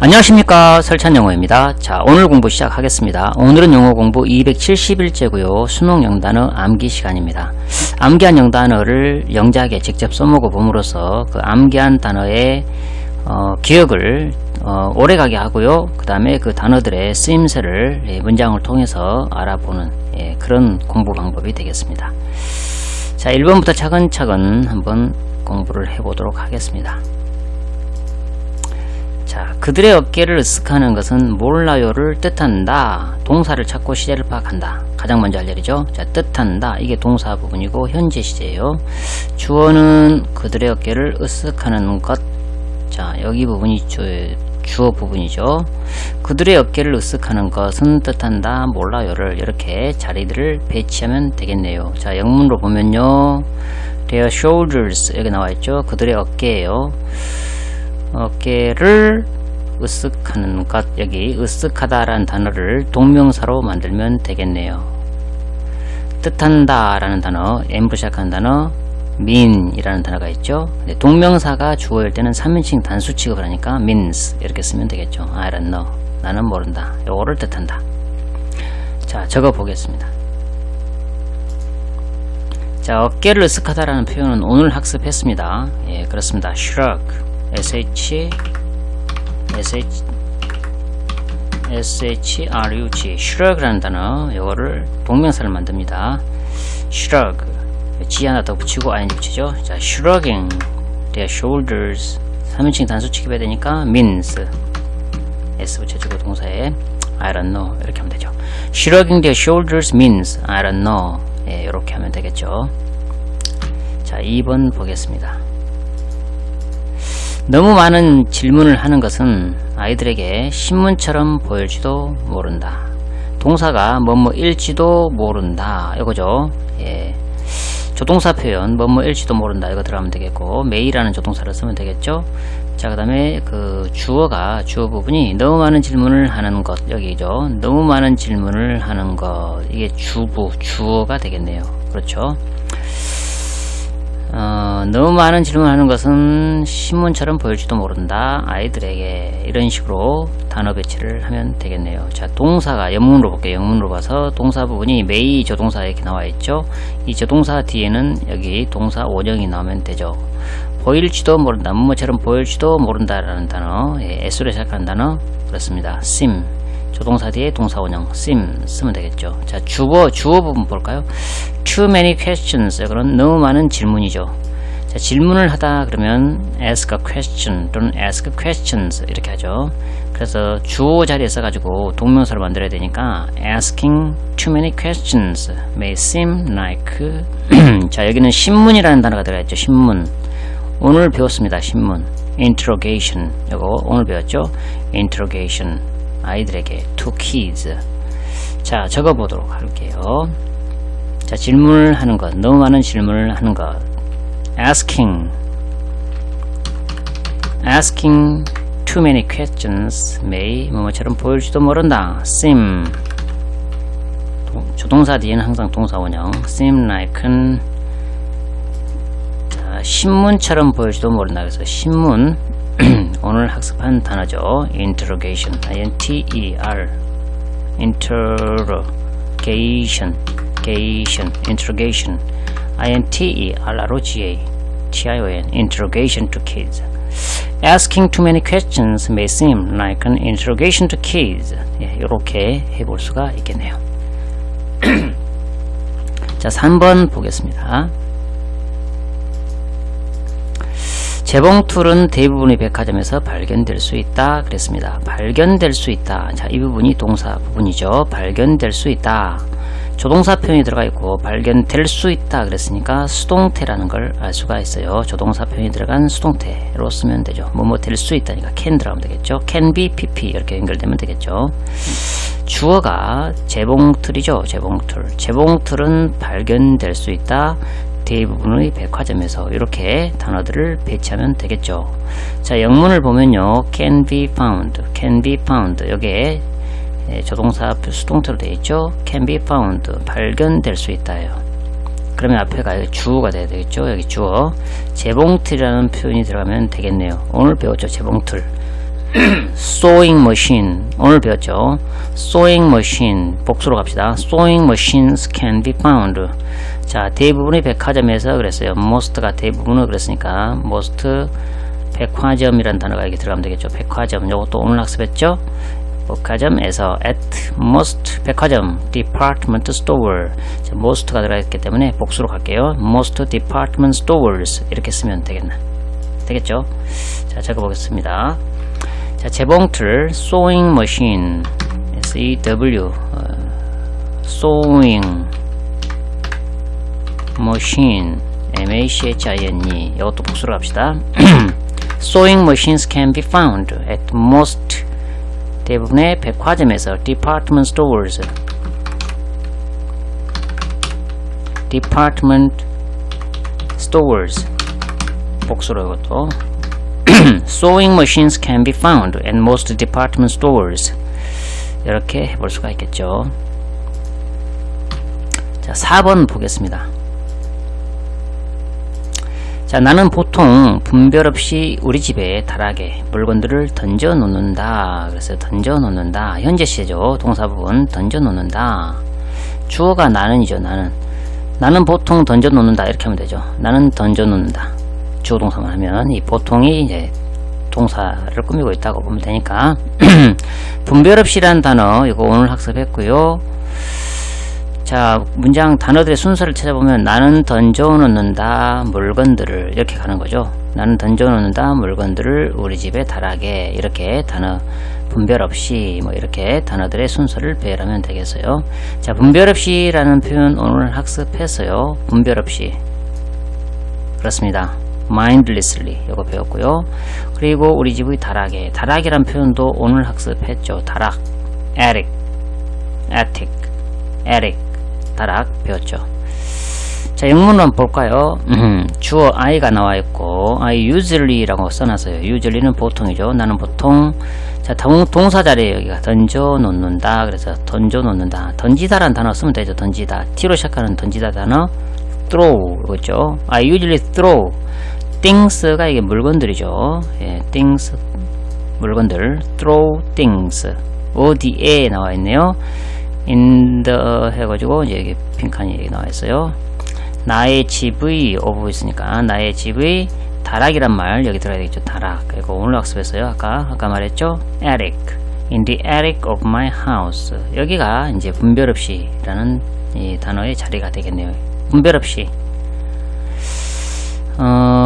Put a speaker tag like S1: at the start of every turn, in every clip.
S1: 안녕하십니까 설찬영어입니다. 자 오늘 공부 시작하겠습니다. 오늘은 영어 공부 271제고요. 수능 영단어 암기 시간입니다. 암기한 영단어를 영작에 직접 써먹어 봄으로써 그 암기한 단어의 어, 기억을 어, 오래가게 하고요. 그 다음에 그 단어들의 쓰임새를 예, 문장을 통해서 알아보는 예, 그런 공부 방법이 되겠습니다. 자 1번부터 차근차근 한번 공부를 해보도록 하겠습니다. 자, 그들의 어깨를 으쓱하는 것은 몰라요를 뜻한다. 동사를 찾고 시제를 파악한다. 가장 먼저 할 일이죠. 자, 뜻한다. 이게 동사 부분이고 현재 시제예요. 주어는 그들의 어깨를 으쓱하는 것. 자, 여기 부분이 주, 주어 부분이죠. 그들의 어깨를 으쓱하는 것은 뜻한다. 몰라요를 이렇게 자리들을 배치하면 되겠네요. 자, 영문으로 보면요. their shoulders 여기 나와 있죠. 그들의 어깨예요. 어깨를 으쓱하는 것 여기 으쓱하다라는 단어를 동명사로 만들면 되겠네요. 뜻한다 라는 단어 M으로 시작하는 단어 mean이라는 단어가 있죠. 동명사가 주어일 때는 3인칭 단수 취급을 하니까 means 이렇게 쓰면 되겠죠. I don't know. 나는 모른다. 요거를 뜻한다. 자 적어 보겠습니다. 자 어깨를 으쓱하다라는 표현은 오늘 학습했습니다. 예 그렇습니다. shrug sh sh shrug shrug라는 단어 이거를 동명사를 만듭니다. shrug 지 하나 더 붙이고 ing 붙이죠. 자 shrugging their shoulders 3인칭 단수 취급해야 되니까 means s 붙여주고 동사에 I don't know 이렇게 하면 되죠. shrugging their shoulders means I don't know 예, 이렇게 하면 되겠죠. 자 2번 보겠습니다. 너무 많은 질문을 하는 것은 아이들에게 신문처럼 보일지도 모른다. 동사가 뭐뭐일지도 모른다. 이거죠. 예. 조동사 표현 뭐뭐일지도 모른다. 이거 들어가면 되겠고 메이라는 조동사를 쓰면 되겠죠. 자, 그 다음에 그 주어가 주어 부분이 너무 많은 질문을 하는 것 여기죠. 너무 많은 질문을 하는 것 이게 주부 주어가 되겠네요. 그렇죠. 어, 너무 많은 질문하는 것은 신문처럼 보일지도 모른다. 아이들에게 이런 식으로 단어 배치를 하면 되겠네요. 자, 동사가 영문으로 볼게요. 영문으로 봐서 동사 부분이 메이 조동사 이렇게 나와 있죠. 이 조동사 뒤에는 여기 동사 원형이 나오면 되죠. 보일지도 모른다. 뭐뭐처럼 보일지도 모른다 라는 단어, 예, S로 시작하는 단어 그렇습니다. sim 조동사 뒤에 동사 원형 sim 쓰면 되겠죠. 자, 주어 주어 부분 볼까요? Too many questions. 그런 너무 많은 질문이죠. 자, 질문을 하다 그러면 ask a question 또는 ask questions 이렇게 하죠. 그래서 주어 자리에 써가지고 동명사를 만들어야 되니까 asking too many questions may seem like 자 여기는 신문이라는 단어가 들어가 있죠. 신문. 오늘 배웠습니다. 신문. interrogation. 이거 오늘 배웠죠. interrogation. 아이들에게 to kids. 자 적어보도록 할게요. 자 질문을 하는 것. 너무 많은 질문을 하는 것. Asking. Asking too many questions may 뭐뭐처럼 보일지도 모른다. Seem. 동- 조동사 뒤에는 항상 동사 원형. Seem like은 자, 신문처럼 보일지도 모른다. 그래서 신문 오늘 학습한 단어죠 interrogation i-n-t-e-r interrogation interrogation interrogation i-n-t-e-r-o-g-a t-i-o-n interrogation to kids asking too many questions may seem like an interrogation to kids 예, 이렇게 해볼 수가 있겠네요 자 3번 보겠습니다 재봉툴은 대부분의 백화점에서 발견될 수 있다 그랬습니다. 발견될 수 있다. 자, 이 부분이 동사 부분이죠. 발견될 수 있다. 조동사 표현이 들어가 있고 발견될 수 있다 그랬으니까 수동태라는 걸 알 수가 있어요. 조동사 표현이 들어간 수동태로 쓰면 되죠. 뭐뭐 될 수 있다니까 can 들어가면 되겠죠. can be pp 이렇게 연결되면 되겠죠. 주어가 재봉틀이죠. 재봉틀. 재봉틀은 발견될 수 있다. 대부분의 백화점에서 이렇게 단어들을 배치하면 되겠죠. 자, 영문을 보면요. can be found, can be found. 여기에 예, 조동사 수동태로 되어 있죠. can be found. 발견될 수 있다요. 그러면 앞에가 주어가 돼야 되겠죠. 여기 주어. 재봉틀이라는 표현이 들어가면 되겠네요. 오늘 배웠죠. 재봉틀. sewing machine 오늘 배웠죠. sewing machine 복수로 갑시다. sewing machines can be found. 자 대부분의 백화점에서 그랬어요. most가 대부분을 그랬으니까 most 백화점이라는 단어가 여기 들어가면 되겠죠. 백화점 요것도 오늘 학습했죠. 백화점에서 at most 백화점 department store 자, most가 들어있기 때문에 복수로 갈게요. most department stores 이렇게 쓰면 되겠나 되겠죠. 자 적어보겠습니다. 자 재봉틀 sewing machine S-E-W 어, sewing machine M-A-C-H-I-N-E 이것도 복수로 갑시다. sewing machines can be found at most 대부분의 백화점에서 department stores department stores 복수로 이것도 sewing machines can be found at most department stores 이렇게 해볼 수가 있겠죠 자 4번 보겠습니다 자, 나는 보통 분별 없이 우리 집에 다락에 물건들을 던져 놓는다. 그래서 던져 놓는다. 현재 시제죠. 동사 부분 던져 놓는다. 주어가 나는이죠. 나는. 나는 보통 던져 놓는다. 이렇게 하면 되죠. 나는 던져 놓는다. 주어 동사만 하면 이 보통이 이제 동사를 꾸미고 있다고 보면 되니까 분별 없이라는 단어 이거 오늘 학습했고요. 자, 문장 단어들의 순서를 찾아보면 나는 던져놓는다 물건들을 이렇게 가는 거죠. 나는 던져놓는다 물건들을 우리 집에 다락에 이렇게 단어 분별 없이 뭐 이렇게 단어들의 순서를 배열하면 되겠어요. 자, 분별 없이 라는 표현 오늘 학습했어요. 분별 없이 그렇습니다. Mindlessly 이거 배웠고요. 그리고 우리 집의 다락에 다락이란 표현도 오늘 학습했죠. 다락, attic, attic, attic 다락 배웠죠. 자, 한번 볼까요? 음, 주어 I가 나와 있고, I usually라고 써놨어요. usually는 보통이죠. 나는 보통, 자, 동, 동사 자리에 여기가 던져 놓는다. 그래서 던져 놓는다. 던지다라는 단어 쓰면 되죠. 던지다. T로 시작하는 던지다 단어, throw. 이거죠. I usually throw. Things가 이게 물건들이죠. 예, things. 물건들. throw things. 어디에 나와 있네요. in the 해가지고 이제 여기 빈칸이 나와 있어요. 나의 집의 오브 있으니까 나의 집의 다락이란 말 여기 들어야 되겠죠. 다락. 그리고 오늘 학습했어요. 아까 아까 말했죠. attic. in the attic of my house. 여기가 이제 분별 없이라는 이 단어의 자리가 되겠네요. 분별 없이. 어,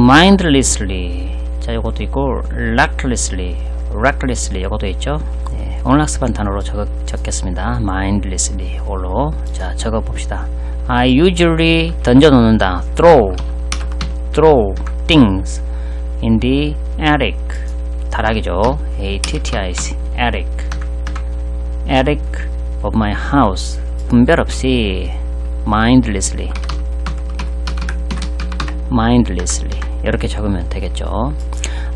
S1: mindlessly. 자, 요것도 있고 recklessly. recklessly 요것도 있죠. 예, 오늘 학습한 단어로 적어, 적겠습니다. mindlessly 홀로 자 적어 봅시다. I usually 던져 놓는다. throw throw things in the attic 다락이죠. A-T-T-I-C attic attic of my house 분별 없이 mindlessly mindlessly 이렇게 적으면 되겠죠.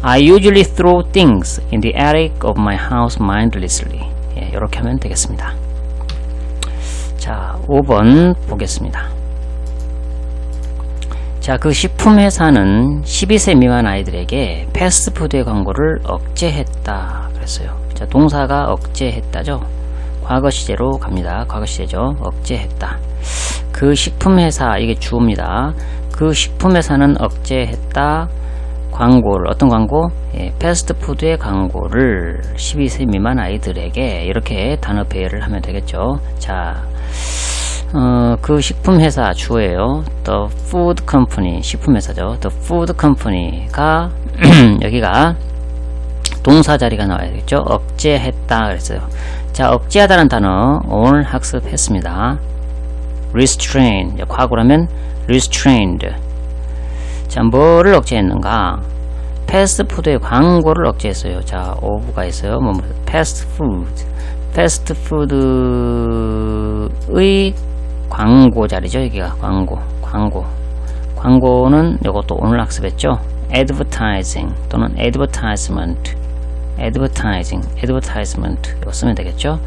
S1: I usually throw things in the attic of my house mindlessly. 예, 이렇게 하면 되겠습니다. 자, 5번 보겠습니다. 자, 그 식품회사는 12세 미만 아이들에게 패스트푸드의 광고를 억제했다. 그랬어요. 자, 동사가 억제했다죠. 과거 시제로 갑니다. 과거 시제죠. 억제했다. 그 식품회사, 이게 주어입니다. 그 식품회사는 억제했다. 광고를 어떤 광고? 예, 패스트푸드의 광고를 12세 미만 아이들에게 이렇게 단어 배열을 하면 되겠죠. 자, 어, 그 식품회사 주어예요. The Food Company 식품회사죠. The Food Company가 여기가 동사 자리가 나와야 되겠죠. 억제했다 그랬어요. 자, 억제하다는 단어 오늘 학습했습니다. restrain 과거라면 restrained 자, 뭐를 억제했는가? 패스트푸드의 광고를 억제했어요. 자, 오브가 있어요. 뭐, 패스트푸드. 패스트푸드의 광고 자리죠. 여기가 광고. 광고. 광고는 이것도 오늘 학습했죠. advertising 또는 advertisement. advertising, advertisement 이거 쓰면 되겠죠.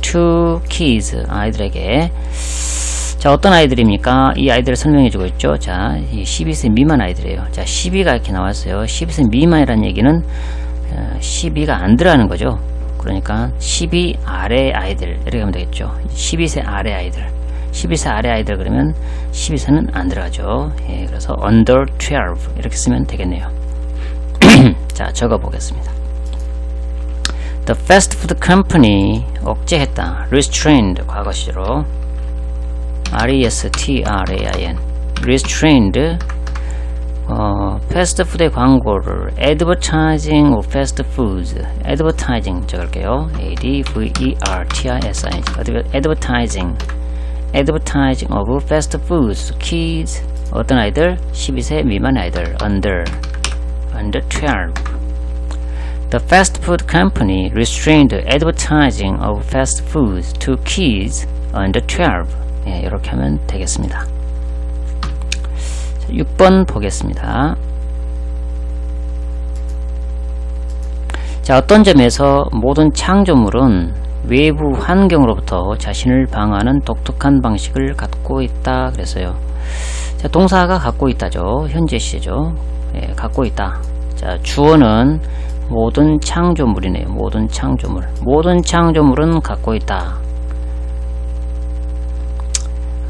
S1: to kids 아이들에게 자, 어떤 아이들입니까? 이 아이들을 설명해 주고 있죠. 자, 12세 미만 아이들이에요. 자, 12가 이렇게 나왔어요. 12세 미만이라는 얘기는 12가 안 들어가는 거죠. 그러니까 12 아래 아이들 이렇게 하면 되겠죠. 12세 아래 아이들. 12세 아래 아이들 그러면 12세는 안 들어가죠. 예, 그래서 under 12 이렇게 쓰면 되겠네요. 자, 적어 보겠습니다. The fast food company 억제했다. restrained 과거 시로 R-E-S-T-R-A-I-N restrained 어, 패스트푸드의 광고를 advertising of fast foods advertising 적을게요 A-D-V-E-R-T-I-S-I-N advertising advertising of fast foods to kids 어떤 아이들? 12세 미만 아이들 under under 12 The fast food company restrained advertising of fast foods to kids under 12 예, 이렇게 하면 되겠습니다 6번 보겠습니다. 자, 어떤 점에서 모든 창조물은 외부 환경으로부터 자신을 방어하는 독특한 방식을 갖고 있다 그랬어요. 자, 동사가 갖고 있다죠. 현재 시제죠. 예, 갖고 있다. 자, 주어는 모든 창조물이네요. 모든 창조물. 모든 창조물은 갖고 있다.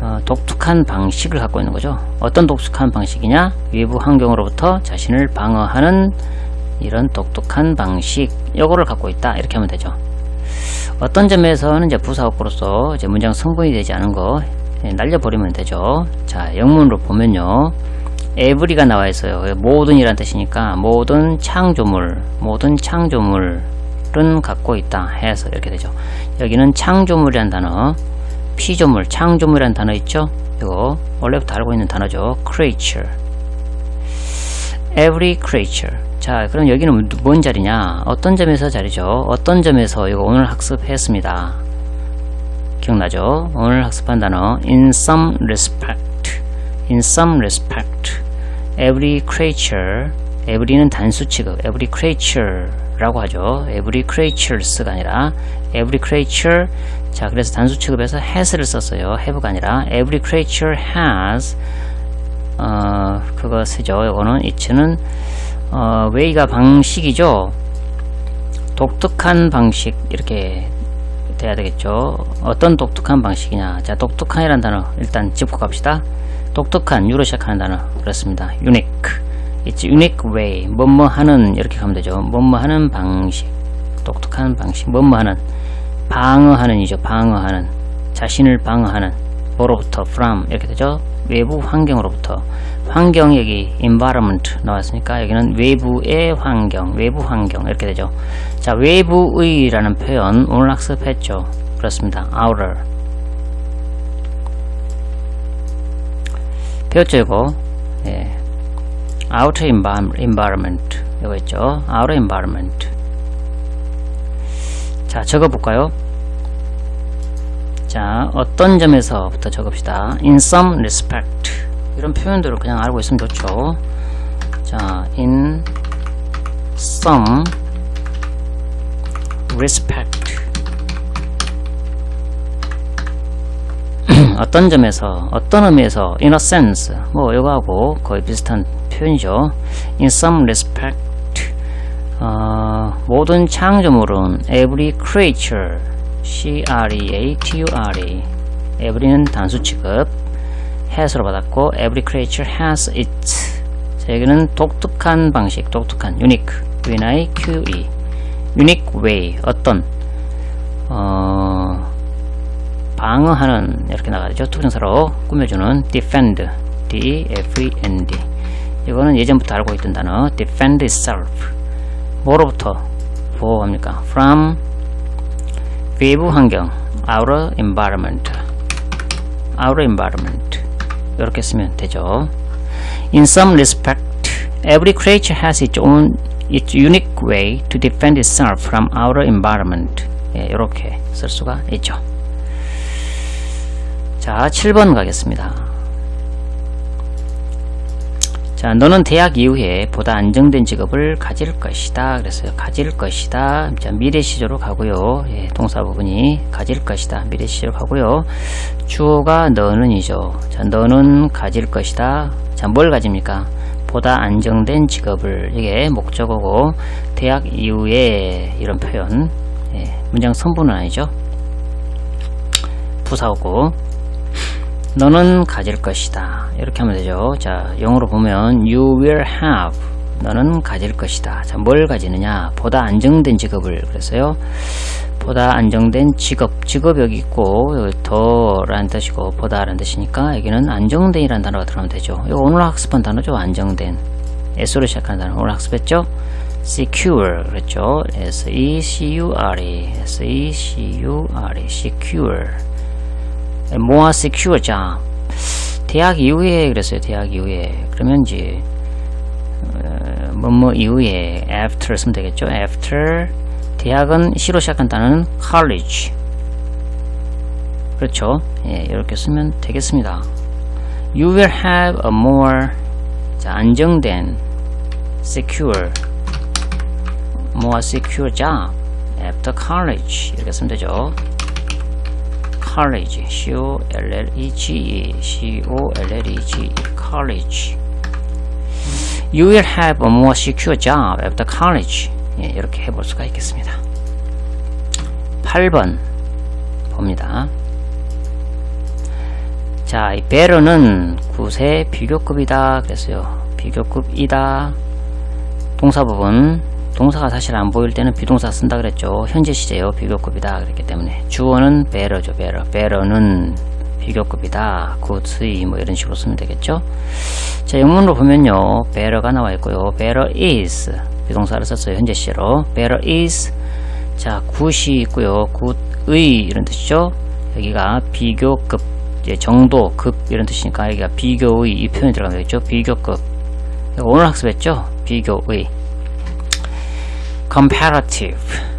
S1: 어, 독특한 방식을 갖고 있는 거죠. 어떤 독특한 방식이냐? 외부 환경으로부터 자신을 방어하는 이런 독특한 방식, 요거를 갖고 있다. 이렇게 하면 되죠. 어떤 점에서는 이제 부사어구로서 이제 문장 성분이 되지 않은 거 예, 날려버리면 되죠. 자, 영문으로 보면요. every가 나와 있어요. 모든이란 뜻이니까 모든 창조물, 모든 창조물은 갖고 있다 해서 이렇게 되죠. 여기는 창조물이란 단어, 피조물, 창조물이라는 단어 있죠? 이거 원래부터 알고 있는 단어죠. creature. every creature. 자, 그럼 여기는 뭔 자리냐? 어떤 점에서 자리죠? 어떤 점에서 이거 오늘 학습했습니다. 기억나죠? 오늘 학습한 단어 in some respect. in some respect. every creature. every는 단수 취급. every creature라고 하죠. every creatures가 아니라 every creature 자, 그래서 단수 취급에서 has를 썼어요. have가 아니라 every creature has 어, 그거 쓰죠. 이거는 it는 어, way가 방식이죠. 독특한 방식 이렇게 돼야 되겠죠. 어떤 독특한 방식이냐. 자, 독특한이라는 단어 일단 짚고 갑시다. 독특한 유로 시작하는 단어 그렇습니다. unique. It's unique way. 뭐뭐 하는 이렇게 가면 되죠. 뭐뭐 하는 방식. 독특한 방식. 뭐뭐 하는 방어하는이죠. 방어하는 자신을 방어하는 뭐로부터 from 이렇게 되죠. 외부 환경으로부터 환경 여기 environment 나왔으니까 여기는 외부의 환경, 외부 환경 이렇게 되죠. 자 외부의라는 표현 오늘 학습했죠. 그렇습니다. outer 배웠죠 이거. 예. outer environment 이거 있죠. outer environment 자, 적어볼까요? 자, 어떤 점에서부터 적읍시다. In some respect. 이런 표현들을 그냥 알고 있으면 좋죠. 자, in some respect. 어떤 점에서, 어떤 의미에서, in a sense. 뭐, 이거하고 거의 비슷한 표현이죠. In some respect. 어, 모든 창조물은 every creature C-R-E-A-T-U-R-E every는 단수 취급 has로 받았고 every creature has its 자, 여기는 독특한 방식 독특한 unique U-N-I-Q-E unique way 어떤 어, 방어하는 이렇게 나가죠 투정사로 꾸며주는 defend D-F-E-N-D 이거는 예전부터 알고 있던 단어 defend itself 뭐로부터 보호합니까? From 외부 환경 outer environment outer environment 이렇게 쓰면 되죠. In some respect, every creature has its own its unique way to defend itself from outer environment. 예, 이렇게 쓸 수가 있죠. 자, 7번 가겠습니다. 자, 너는 대학 이후에 보다 안정된 직업을 가질 것이다. 그래서요. 가질 것이다. 자, 미래 시제로 가고요. 예, 동사 부분이 가질 것이다. 미래 시제로 가고요. 주어가 너는이죠. 자, 너는 가질 것이다. 자, 뭘 가집니까? 보다 안정된 직업을 이게 목적어고 대학 이후에 이런 표현 예, 문장 선분은 아니죠 부사고 너는 가질 것이다. 이렇게 하면 되죠. 자 영어로 보면 you will have. 너는 가질 것이다. 자 뭘 가지느냐? 보다 안정된 직업을 그랬어요. 보다 안정된 직업 직업 여기 있고 여기 더라는 뜻이고 보다 라는 뜻이니까 여기는 안정된 이라는 단어가 들어가면 되죠. 이거 오늘 학습한 단어죠 안정된. S로 시작하는 단어. 오늘 학습했죠? secure 그랬죠? S-E-C-U-R-E S-E-C-U-R-E secure more secure job 대학 이후에 그랬어요 대학 이후에 그러면 이제 어, 뭐뭐 이후에 after 쓰면 되겠죠 after 대학은 C로 시작한 단어는 college 그렇죠 예, 이렇게 쓰면 되겠습니다 you will have a more 자, 안정된 secure more secure job after college 이렇게 쓰면 되죠 college C-O-L-L-E-G-E C-O-L-L-E-G-E college You will have a more secure job after college 예, 이렇게 해볼 수가 있겠습니다 8번 봅니다 자, 이 better는 구세 비교급이다 그랬어요 비교급이다 동사 부분 동사가 사실 안 보일 때는 비동사 쓴다 그랬죠. 현재 시제요. 비교급이다. 그랬기 때문에 주어는 better죠. better. better는 비교급이다. good의 뭐 이런 식으로 쓰면 되겠죠. 자, 영문으로 보면요. better가 나와 있고요. better is 비동사를 썼어요. 현재 시제로. better is 자, good이 있고요. good의 이런 뜻이죠. 여기가 비교급 정도, 급 이런 뜻이니까 여기가 비교의 이 표현이 들어가면 되겠죠. 비교급. 오늘 학습했죠. 비교의. Comparative,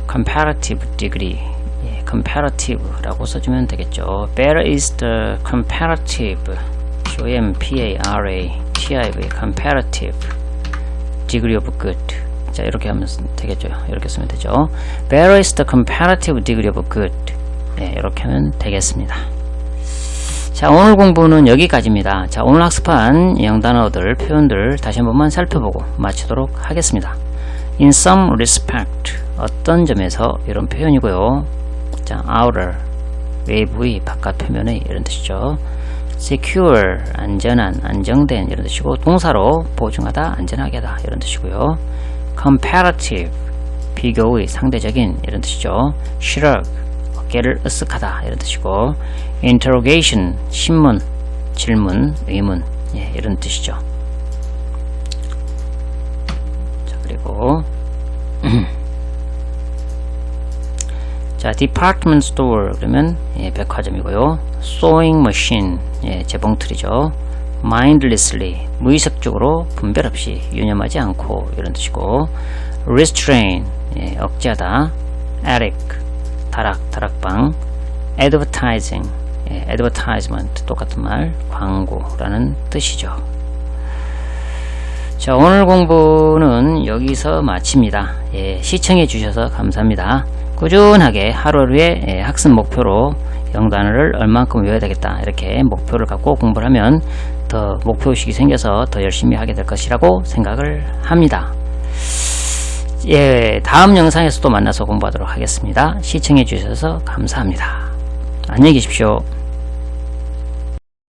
S1: comparative degree, 예, comparative라고 써주면 되겠죠. Better is the comparative, C-O-M-P-A-R-A-T-I-V, comparative degree of good. 자 이렇게 하면 되겠죠. 이렇게 쓰면 되죠. Better is the comparative degree of good. 예, 이렇게 하면 되겠습니다. 자 오늘 공부는 여기까지입니다. 자 오늘 학습한 영단어들, 표현들 다시 한 번만 살펴보고 마치도록 하겠습니다. In some respect 어떤 점에서 이런 표현이고요. 자, outer 외부의 바깥 표면의 이런 뜻이죠. secure 안전한 안정된 이런 뜻이고 동사로 보증하다 안전하게 하다 이런 뜻이고요. comparative 비교의 상대적인 이런 뜻이죠. shrug 어깨를 으쓱하다 이런 뜻이고 interrogation 신문 질문 의문 예, 이런 뜻이죠. 그리고 자 department store 그러면 예, 백화점이고요. sewing machine 예, 재봉틀이죠. mindlessly 무의식적으로 분별 없이 유념하지 않고 이런 뜻이고. restrain 예, 억제하다. attic 다락 다락방. advertising 예, advertisement 똑같은 말 광고라는 뜻이죠. 자 오늘 공부는 여기서 마칩니다. 예, 시청해 주셔서 감사합니다. 꾸준하게 하루하루의 예, 학습 목표로 영단어를 얼만큼 외워야 되겠다 이렇게 목표를 갖고 공부를 하면 더 목표의식이 생겨서 더 열심히 하게 될 것이라고 생각을 합니다. 예, 다음 영상에서 또 만나서 공부하도록 하겠습니다. 시청해 주셔서 감사합니다. 안녕히 계십시오.